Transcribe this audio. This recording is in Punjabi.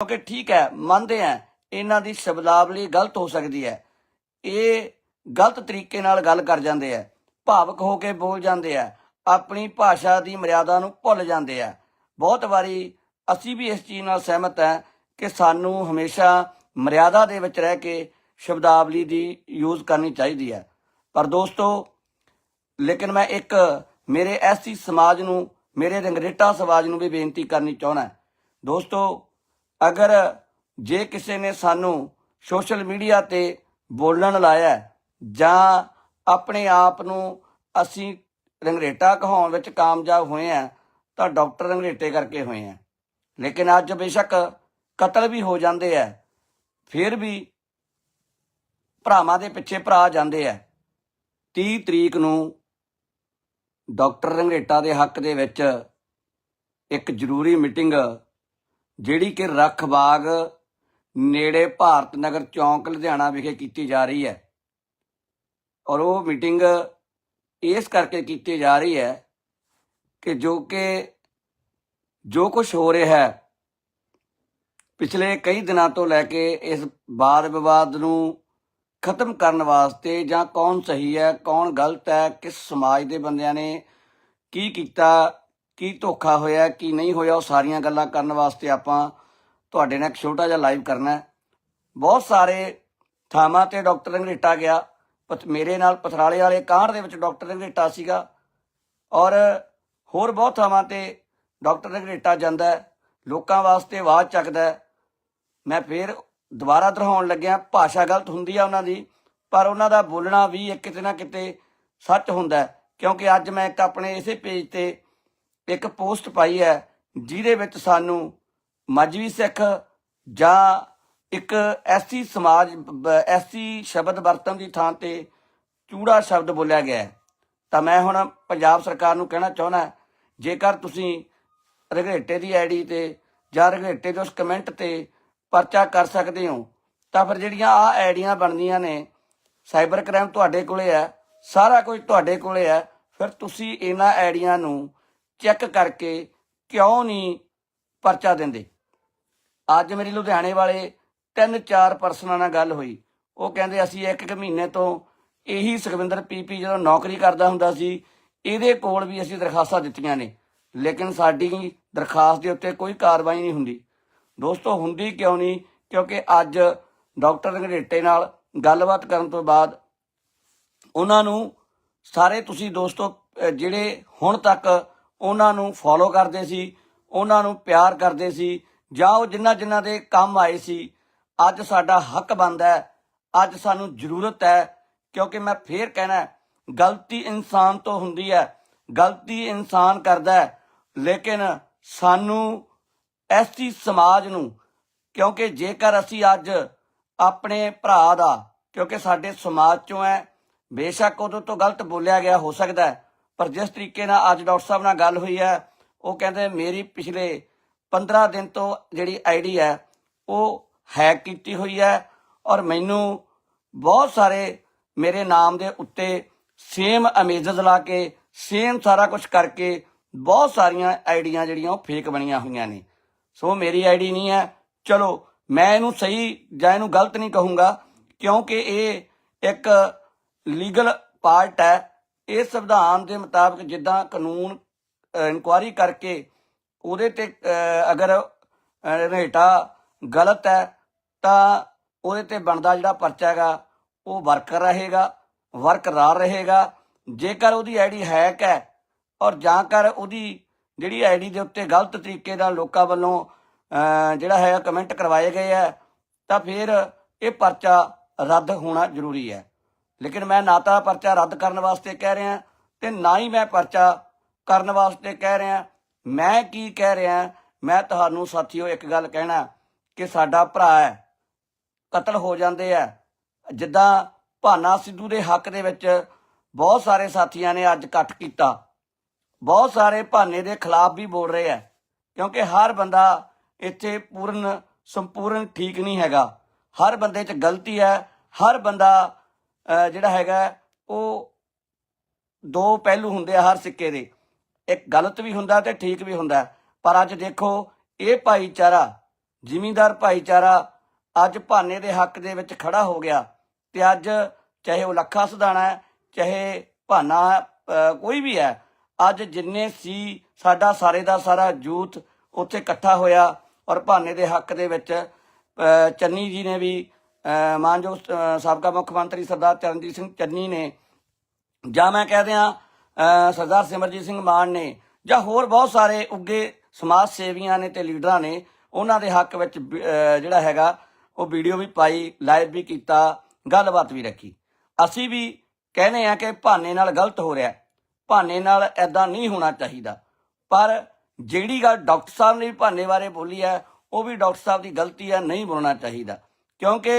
ਕਿਉਂਕਿ ਠੀਕ ਹੈ, ਮੰਨਦੇ ਆ ਇਹਨਾਂ ਦੀ ਸ਼ਬਦਾਵਲੀ ਗਲਤ ਹੋ ਸਕਦੀ ਹੈ। ਇਹ ਗਲਤ ਤਰੀਕੇ ਨਾਲ ਗੱਲ ਕਰ ਜਾਂਦੇ ਆ ਭਾਵਕ ਹੋ ਕੇ ਬੋਲ ਜਾਂਦੇ ਆ ਆਪਣੀ ਭਾਸ਼ਾ ਦੀ ਮਰਿਆਦਾ ਨੂੰ ਭੁੱਲ ਜਾਂਦੇ ਆ ਬਹੁਤ ਵਾਰੀ ਅਸੀਂ ਵੀ ਇਸ ਚੀਜ਼ ਨਾਲ ਸਹਿਮਤ ਹਾਂ ਕਿ ਸਾਨੂੰ ਹਮੇਸ਼ਾ ਮਰਿਆਦਾ ਦੇ ਵਿੱਚ ਰਹਿ ਕੇ ਸ਼ਬਦਾਵਲੀ ਦੀ ਯੂਜ਼ ਕਰਨੀ ਚਾਹੀਦੀ ਹੈ। ਪਰ ਦੋਸਤੋ, ਲੇਕਿਨ ਮੈਂ ਇੱਕ ਮੇਰੇ ਐਸੀ ਸਮਾਜ ਨੂੰ, ਮੇਰੇ ਰੰਗਰੇਟਾ ਸਮਾਜ ਨੂੰ ਵੀ ਬੇਨਤੀ ਕਰਨੀ ਚਾਹੁੰਦਾ ਦੋਸਤੋ ਅਗਰ ਜੇ ਕਿਸੇ ਨੇ ਸਾਨੂੰ ਸੋਸ਼ਲ ਮੀਡੀਆ ਤੇ ਬੋਲਣ ਲਾਇਆ ਜਾਂ ਆਪਣੇ ਆਪ ਨੂੰ ਅਸੀਂ ਰੰਗਰੇਟਾ ਕਹਾਉਣ ਵਿੱਚ ਕਾਮਯਾਬ ਹੋਏ ਆ ਤਾਂ ਡਾਕਟਰ ਰੰਗਰੇਟੇ ਕਰਕੇ ਹੋਏ ਆ ਲੇਕਿਨ ਅੱਜ ਬੇਸ਼ੱਕ ਕਤਲ ਵੀ ਹੋ ਜਾਂਦੇ ਆ, ਫਿਰ ਵੀ ਭਰਾਵਾਂ ਦੇ ਪਿੱਛੇ ਭਰਾ ਜਾਂਦੇ ਆ। 30 ਤਰੀਕ ਨੂੰ ਡਾਕਟਰ ਰੰਗਰੇਟਾ ਦੇ ਹੱਕ ਦੇ ਵਿੱਚ ਇੱਕ ਜ਼ਰੂਰੀ ਮੀਟਿੰਗ ਜਿਹੜੀ ਕਿ ਰੱਖ ਬਾਗ ਨੇੜੇ ਭਾਰਤ ਨਗਰ ਚੌਂਕ ਲੁਧਿਆਣਾ ਵਿਖੇ ਕੀਤੀ ਜਾ ਰਹੀ ਹੈ। ਔਰ ਉਹ ਮੀਟਿੰਗ ਇਸ ਕਰਕੇ ਕੀਤੀ ਜਾ ਰਹੀ ਹੈ ਕਿ ਜੋ ਕਿ ਜੋ ਕੁਝ ਹੋ ਰਿਹਾ ਹੈ, ਪਿਛਲੇ ਕਈ ਦਿਨਾਂ ਤੋਂ ਲੈ ਕੇ ਇਸ ਵਾਦ ਵਿਵਾਦ ਨੂੰ ਖਤਮ ਕਰਨ ਵਾਸਤੇ ਜਾਂ ਕੌਣ ਸਹੀ ਹੈ, ਕੌਣ ਗਲਤ ਹੈ, ਕਿਸ ਸਮਾਜ ਦੇ ਬੰਦਿਆਂ ਨੇ ਕੀ ਕੀਤਾ ਕੀ ਧੋਖਾ ਹੋਇਆ, ਕੀ ਨਹੀਂ ਹੋਇਆ, ਉਹ ਸਾਰੀਆਂ ਗੱਲਾਂ ਕਰਨ ਵਾਸਤੇ ਆਪਾਂ ਤੁਹਾਡੇ ਨਾਲ ਇੱਕ ਛੋਟਾ ਜਿਹਾ ਲਾਈਵ ਕਰਨਾ ਹੈ। ਬਹੁਤ ਸਾਰੇ ਥਾਵਾਂ ਤੇ ਡਾਕਟਰ ਰੰਗਰੇਟਾ ਗਿਆ। ਪਤ- ਮੇਰੇ ਨਾਲ ਪਥਰਾਲੇ ਵਾਲੇ ਕਾਂਡ ਦੇ ਵਿੱਚ ਡਾਕਟਰ ਰੰਗਰੇਟਾ ਸੀਗਾ। ਔਰ ਹੋਰ ਬਹੁਤ ਥਾਵਾਂ ਤੇ ਡਾਕਟਰ ਰੰਗਰੇਟਾ ਜਾਂਦਾ ਲੋਕਾਂ ਵਾਸਤੇ ਆਵਾਜ਼ ਚੱਕਦਾ ਮੈਂ ਫੇਰ ਦੁਬਾਰਾ ਦੁਹਰਾਉਣ ਲੱਗਿਆ, ਭਾਸ਼ਾ ਗਲਤ ਹੁੰਦੀ ਆ ਉਹਨਾਂ ਦੀ, ਪਰ ਉਹਨਾਂ ਦਾ ਬੋਲਣਾ ਵੀ ਇੱਕ ਕਿਤੇ ਨਾ ਕਿਤੇ ਸੱਚ ਹੁੰਦਾ ਕਿਉਂਕਿ ਅੱਜ ਮੈਂ ਇੱਕ ਆਪਣੇ ਇਸੇ ਪੇਜ ਤੇ ਇੱਕ ਪੋਸਟ ਪਾਈ ਹੈ, ਜਿਹਦੇ ਵਿੱਚ ਸਾਨੂੰ ਮਜਵੀ ਸਿੱਖ ਜਾਂ ਇੱਕ ਐਸੀ ਸਮਾਜ, ਐਸੀ ਸ਼ਬਦ ਵਰਤਣ ਦੀ ਥਾਂ ਤੇ ਚੂੜਾ ਸ਼ਬਦ ਬੋਲਿਆ ਗਿਆ ਤਾਂ ਮੈਂ ਹੁਣ ਪੰਜਾਬ ਸਰਕਾਰ ਨੂੰ ਕਹਿਣਾ ਚਾਹੁੰਦਾ ਜੇਕਰ ਤੁਸੀਂ ਰਗੇਟੇ ਦੀ ਆਈਡੀ ਤੇ ਜਾਂ ਰਗੇਟੇ ਦੇ ਉਸ ਕਮੈਂਟ ਤੇ ਪਰਚਾ ਕਰ ਸਕਦੇ ਹੋ, ਤਾਂ ਫਿਰ ਜਿਹੜੀਆਂ ਆ ਆਈਡੀਆਂ ਬਣਦੀਆਂ ਨੇ, ਸਾਈਬਰ ਕ੍ਰਾਈਮ ਤੁਹਾਡੇ ਕੋਲੇ ਹੈ, ਸਾਰਾ ਕੁਝ ਤੁਹਾਡੇ ਕੋਲੇ ਹੈ, ਫਿਰ ਤੁਸੀਂ ਇਹਨਾਂ ਆਈਡੀਆਂ ਨੂੰ ਚੈੱਕ ਕਰਕੇ ਕਿਉਂ ਨਹੀਂ ਪਰਚਾ ਦਿੰਦੇ? ਅੱਜ ਮੇਰੀ ਲੁਧਿਆਣੇ ਵਾਲੇ ਤਿੰਨ ਚਾਰ ਪਰਸਨਾਂ ਨਾਲ ਗੱਲ ਹੋਈ। ਉਹ ਕਹਿੰਦੇ, ਅਸੀਂ ਇੱਕ ਇੱਕ ਮਹੀਨੇ ਤੋਂ ਇਹੀ ਸੁਖਵਿੰਦਰ ਪੀਪੀ ਜਦੋਂ ਨੌਕਰੀ ਕਰਦਾ ਹੁੰਦਾ ਸੀ, ਇਹਦੇ ਕੋਲ ਵੀ ਅਸੀਂ ਦਰਖਾਸਤਾਂ ਦਿੱਤੀਆਂ ਨੇ, ਲੇਕਿਨ ਸਾਡੀ ਦਰਖਾਸਤ ਦੇ ਉੱਤੇ ਕੋਈ ਕਾਰਵਾਈ ਨਹੀਂ ਹੁੰਦੀ। ਦੋਸਤੋ, ਹੁੰਦੀ ਕਿਉਂ ਨਹੀਂ? ਕਿਉਂਕਿ ਅੱਜ ਡਾਕਟਰ ਰੰਗਰੇਟੇ ਨਾਲ ਗੱਲਬਾਤ ਕਰਨ ਤੋਂ ਬਾਅਦ ਉਹਨਾਂ ਨੂੰ ਸਾਰੇ ਤੁਸੀਂ ਦੋਸਤੋ ਜਿਹੜੇ ਹੁਣ ਤੱਕ ਉਹਨਾਂ ਨੂੰ ਫੋਲੋ ਕਰਦੇ ਸੀ ਉਹਨਾਂ ਨੂੰ ਪਿਆਰ ਕਰਦੇ ਸੀ ਜਾਂ ਉਹ ਜਿਨ੍ਹਾਂ ਜਿਨ੍ਹਾਂ ਦੇ ਕੰਮ ਆਏ ਸੀ ਅੱਜ ਸਾਡਾ ਹੱਕ ਬਣਦਾ ਹੈ ਅੱਜ ਸਾਨੂੰ ਜ਼ਰੂਰਤ ਹੈ ਕਿਉਂਕਿ ਮੈਂ ਫੇਰ ਕਹਿਣਾ ਗਲਤੀ ਇਨਸਾਨ ਤੋਂ ਹੁੰਦੀ ਹੈ ਗਲਤੀ ਇਨਸਾਨ ਕਰਦਾ ਹੈ ਲੇਕਿਨ ਸਾਨੂੰ ਐਸੀ ਸਮਾਜ ਨੂੰ ਕਿਉਂਕਿ ਜੇਕਰ ਅਸੀਂ ਅੱਜ ਆਪਣੇ ਭਰਾ ਦਾ ਕਿਉਂਕਿ ਸਾਡੇ ਸਮਾਜ ਚੋਂ ਹੈ ਬੇਸ਼ੱਕ ਉਹਦੇ ਤੋਂ ਗਲਤ ਬੋਲਿਆ ਗਿਆ ਹੋ ਸਕਦਾ ਹੈ, ਪਰ ਜਿਸ ਤਰੀਕੇ ਨਾਲ ਅੱਜ ਡਾਕਟਰ ਸਾਹਿਬ ਨਾਲ ਗੱਲ ਹੋਈ ਹੈ, ਉਹ ਕਹਿੰਦੇ ਮੇਰੀ ਪਿਛਲੇ 15 ਦਿਨ ਤੋਂ ਜਿਹੜੀ ਆਈਡੀ ਹੈ, ਉਹ ਹੈਕ ਕੀਤੀ ਹੋਈ ਹੈ ਔਰ ਮੈਨੂੰ ਬਹੁਤ ਸਾਰੇ ਮੇਰੇ ਨਾਮ ਦੇ ਉੱਤੇ ਸੇਮ ਅਮੇਜ਼ਸ ਲਾ ਕੇ ਸੇਮ ਸਾਰਾ ਕੁਝ ਕਰਕੇ ਬਹੁਤ ਸਾਰੀਆਂ ਆਈਡੀਆਂ ਜਿਹੜੀਆਂ ਉਹ ਫੇਕ ਬਣੀਆਂ ਹੋਈਆਂ ਨੇ। ਸੋ ਮੇਰੀ ਆਈਡੀ ਨਹੀਂ ਹੈ। ਚਲੋ, ਮੈਂ ਇਹਨੂੰ ਸਹੀ ਜਾਂ ਇਹਨੂੰ ਗਲਤ ਨਹੀਂ ਕਹੂੰਗਾ, ਕਿਉਂਕਿ ਇਹ ਇੱਕ ਲੀਗਲ ਪਾਰਟ ਹੈ। ਇਹ ਸੰਵਿਧਾਨ ਦੇ ਮੁਤਾਬਕ ਜਿੱਦਾਂ ਕਾਨੂੰਨ ਇਨਕੁਆਰੀ ਕਰਕੇ ਉਹਦੇ ਤੇ ਅਗਰ ਰੇਟਾ ਗਲਤ ਹੈ, ਤਾਂ ਉਹਦੇ ਤੇ ਬਣਦਾ ਜਿਹੜਾ ਪਰਚਾ ਹੈਗਾ, ਉਹ ਵਰਕਰ ਰਹੇਗਾ, ਵਰਕਰਾਰ ਰਹੇਗਾ। ਜੇਕਰ ਉਹਦੀ ਆਈਡੀ ਹੈਕ ਹੈ ਔਰ ਜਾਂ ਕਰ ਉਹਦੀ ਜਿਹੜੀ ਆਈਡੀ ਦੇ ਉੱਤੇ ਗਲਤ ਤਰੀਕੇ ਨਾਲ ਲੋਕਾਂ ਵੱਲੋਂ ਜਿਹੜਾ ਹੈ ਕਮੈਂਟ ਕਰਵਾਏ ਗਏ ਹੈ, ਤਾਂ ਫਿਰ ਇਹ ਪਰਚਾ ਰੱਦ ਹੋਣਾ ਜ਼ਰੂਰੀ ਹੈ। ਲੇਕਿਨ ਮੈਂ ਨਾ ਤਾਂ ਪਰਚਾ ਰੱਦ ਕਰਨ ਵਾਸਤੇ ਕਹਿ ਰਿਹਾ ਤੇ ਨਾ ਹੀ ਮੈਂ ਪਰਚਾ ਕਰਨ ਵਾਸਤੇ ਕਹਿ ਰਿਹਾ। ਮੈਂ ਕੀ ਕਹਿ ਰਿਹਾ? ਮੈਂ ਤੁਹਾਨੂੰ ਸਾਥੀਓ ਇੱਕ ਗੱਲ ਕਹਿਣਾ ਕਿ ਸਾਡਾ ਭਰਾ ਹੈ, ਕਤਲ ਹੋ ਜਾਂਦੇ ਆ। ਜਿੱਦਾਂ ਭਾਨਾ ਸਿੱਧੂ ਦੇ ਹੱਕ ਦੇ ਵਿੱਚ ਬਹੁਤ ਸਾਰੇ ਸਾਥੀਆਂ ਨੇ ਅੱਜ ਇਕੱਠ ਕੀਤਾ। ਬਹੁਤ ਸਾਰੇ ਭਾਨੇ ਦੇ ਖਿਲਾਫ ਵੀ ਬੋਲ ਰਹੇ ਆ, ਕਿਉਂਕਿ ਹਰ ਬੰਦਾ ਇੱਥੇ ਪੂਰਨ, ਸੰਪੂਰਨ ਠੀਕ ਨਹੀਂ ਹੈਗਾ। ਹਰ ਬੰਦੇ 'ਚ ਗਲਤੀ ਹੈ, ਹਰ ਬੰਦਾ ਜਿਹੜਾ ਹੈਗਾ, ਉਹ ਦੋ ਪਹਿਲੂ ਹੁੰਦੇ ਆ ਹਰ ਸਿੱਕੇ ਦੇ। ਇੱਕ ਗਲਤ ਵੀ ਹੁੰਦਾ ਤੇ ਠੀਕ ਵੀ ਹੁੰਦਾ। ਪਰ ਅੱਜ ਦੇਖੋ, ਇਹ ਭਾਈਚਾਰਾ, ਜ਼ਿਮੀਂਦਾਰ ਭਾਈਚਾਰਾ ਅੱਜ ਭਾਨੇ ਦੇ ਹੱਕ ਦੇ ਵਿੱਚ ਖੜਾ ਹੋ ਗਿਆ। ਤੇ ਅੱਜ ਚਾਹੇ ਉਹ ਲੱਖਾ ਸਦਾਣਾ ਚਾਹੇ ਭਾਨਾ ਕੋਈ ਵੀ ਹੈ, ਅੱਜ ਜਿੰਨੇ ਸੀ ਸਾਡਾ ਸਾਰੇ ਦਾ ਸਾਰਾ ਯੂਥ ਉੱਥੇ ਇਕੱਠਾ ਹੋਇਆ। ਔਰ ਭਾਨੇ ਦੇ ਹੱਕ ਦੇ ਵਿੱਚ ਚੰਨੀ ਜੀ ਨੇ ਵੀ ਮਾਨਯੋਗ ਸਾਬਕਾ ਮੁੱਖ ਮੰਤਰੀ ਸਰਦਾਰ ਚਰਨਜੀਤ ਸਿੰਘ ਚੰਨੀ ਨੇ, ਜਾਂ ਮੈਂ ਕਹਿ ਦਿਆਂ ਸਰਦਾਰ ਸਿਮਰਜੀਤ ਸਿੰਘ ਮਾਨ ਨੇ, ਜਾਂ ਹੋਰ ਬਹੁਤ ਸਾਰੇ ਉੱਗੇ ਸਮਾਜ ਸੇਵੀਆਂ ਨੇ ਤੇ ਲੀਡਰਾਂ ਨੇ, ਉਹਨਾਂ ਦੇ ਹੱਕ ਵਿੱਚ ਜਿਹੜਾ ਹੈਗਾ, ਉਹ ਵੀਡੀਓ ਵੀ ਪਾਈ, ਲਾਈਵ ਵੀ ਕੀਤਾ, ਗੱਲਬਾਤ ਵੀ ਰੱਖੀ ਅਸੀਂ ਵੀ ਕਹਿੰਦੇ ਆ ਕਿ ਭਾਨੇ ਨਾਲ ਗਲਤ ਹੋ ਰਿਹਾ ਹੈ। ਭਾਨੇ ਨਾਲ ਐਦਾਂ ਨਹੀਂ ਹੋਣਾ ਚਾਹੀਦਾ ਪਰ ਜਿਹੜੀ ਗੱਲ ਡਾਕਟਰ ਸਾਹਿਬ ਨੇ ਵੀ ਭਾਨੇ ਬਾਰੇ ਬੋਲੀ ਹੈ, ਉਹ ਵੀ ਡਾਕਟਰ ਸਾਹਿਬ ਦੀ ਗਲਤੀ ਹੈ, ਨਹੀਂ ਬੋਲਣਾ ਚਾਹੀਦਾ ਕਿਉਂਕਿ